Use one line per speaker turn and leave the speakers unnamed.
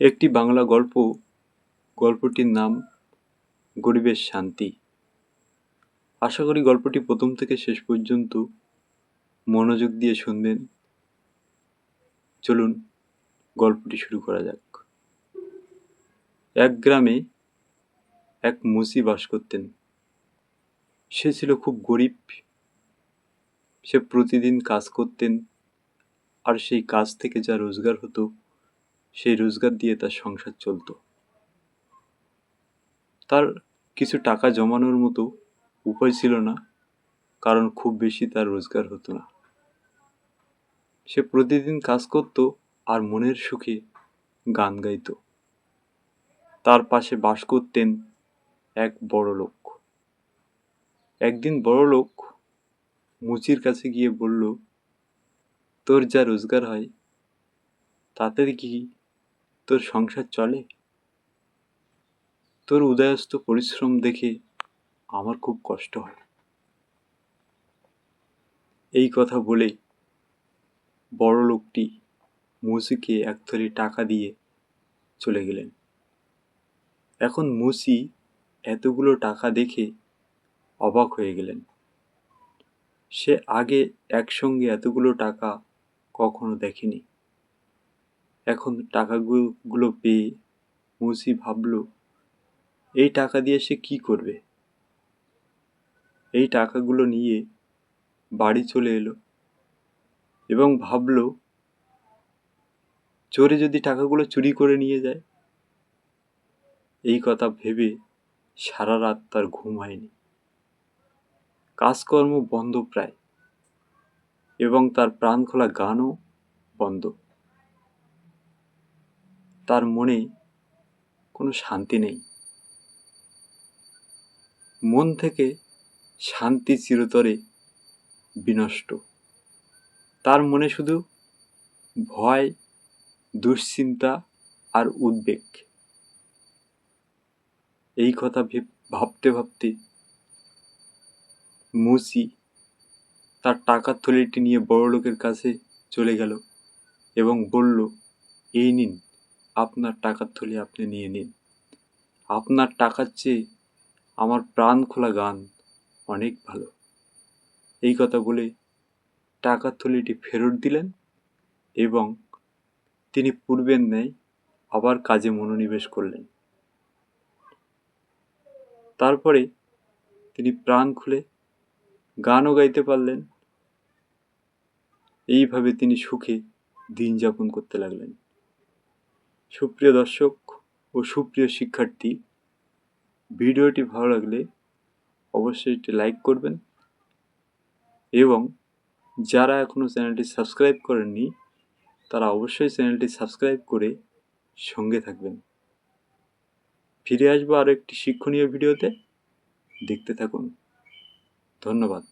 একটি বাংলা গল্প, গল্পটির নাম গরিবের শান্তি। আশা করি গল্পটি প্রথম থেকে শেষ পর্যন্ত মনোযোগ দিয়ে শুনবেন। চলুন গল্পটি শুরু করা যাক। এক গ্রামে এক মুসি বাস করতেন। সে ছিল খুব গরিব। সে প্রতিদিন কাজ করতেন। আর সেই কাজ থেকে যা রোজগার হতো সেই রোজগার দিয়ে তার সংসার চলতো। তার কিছু টাকা জমানোর মতো উপায় ছিল না, কারণ খুব বেশি তার রোজগার হতো না। সে প্রতিদিন কাজ করত আর মনের সুখে গান গাইতো। তার পাশে বাস করতেন এক বড় লোক। একদিন বড় লোক মুচির কাছে গিয়ে বলল, তোর যা রোজগার হয়, তাতে কি তোর সংসার চলে? তোর উদয়স্ত পরিশ্রম দেখে আমার খুব কষ্ট হয়। এই কথা বলে বড় লোকটি মুসিকে একথলি টাকা দিয়ে চলে গেলেন। এখন মুসি এতগুলো টাকা দেখে অবাক হয়ে গেলেন। সে আগে একসঙ্গে এতগুলো টাকা কখনো দেখেনি। এখন টাকাগুলো পেয়ে মুসি ভাবল, এই টাকা দিয়ে সে কি করবে? এই টাকাগুলো নিয়ে বাড়ি চলে এলো এবং ভাবল, চোরে যদি টাকাগুলো চুরি করে নিয়ে যায়? এই কথা ভেবে সারা রাত তার ঘুম হয়নি। কাজকর্ম বন্ধ প্রায় এবং তার প্রাণ খোলা গানও বন্ধ। তার মনে কোনো শান্তি নেই। মন থেকে শান্তি চিরতরে বিনষ্ট। তার মনে শুধু ভয়, দুশ্চিন্তা আর উদ্বেগ। এই কথা ভাবতে ভাবতে মুসি তার টাকার থলিটি নিয়ে বড় লোকের কাছে চলে গেল এবং বলল, এই নিন। আপনার টাকার থলি আপনি নিয়ে নিন। আপনার টাকার চেয়ে আমার প্রাণ খোলা গান অনেক ভালো। এই কথা বলে টাকার থলিটি ফেরত দিলেন এবং তিনি পূর্বের ন্যায় আবার কাজে মনোনিবেশ করলেন। তারপরে তিনি প্রাণ খুলে গানও গাইতে পারলেন। এইভাবে তিনি সুখে দিন যাপন করতে লাগলেন। সুপ্রিয় দর্শক ও সুপ্রিয় শিক্ষার্থী, ভিডিওটি ভালো লাগলে অবশ্যই একটি লাইক করবেন এবং যারা এখনও চ্যানেলটি সাবস্ক্রাইব করেননি, তারা অবশ্যই চ্যানেলটি সাবস্ক্রাইব করে সঙ্গে থাকবেন। ফিরে আসব আরও একটি শিক্ষণীয় ভিডিওতে। দেখতে থাকুন। ধন্যবাদ।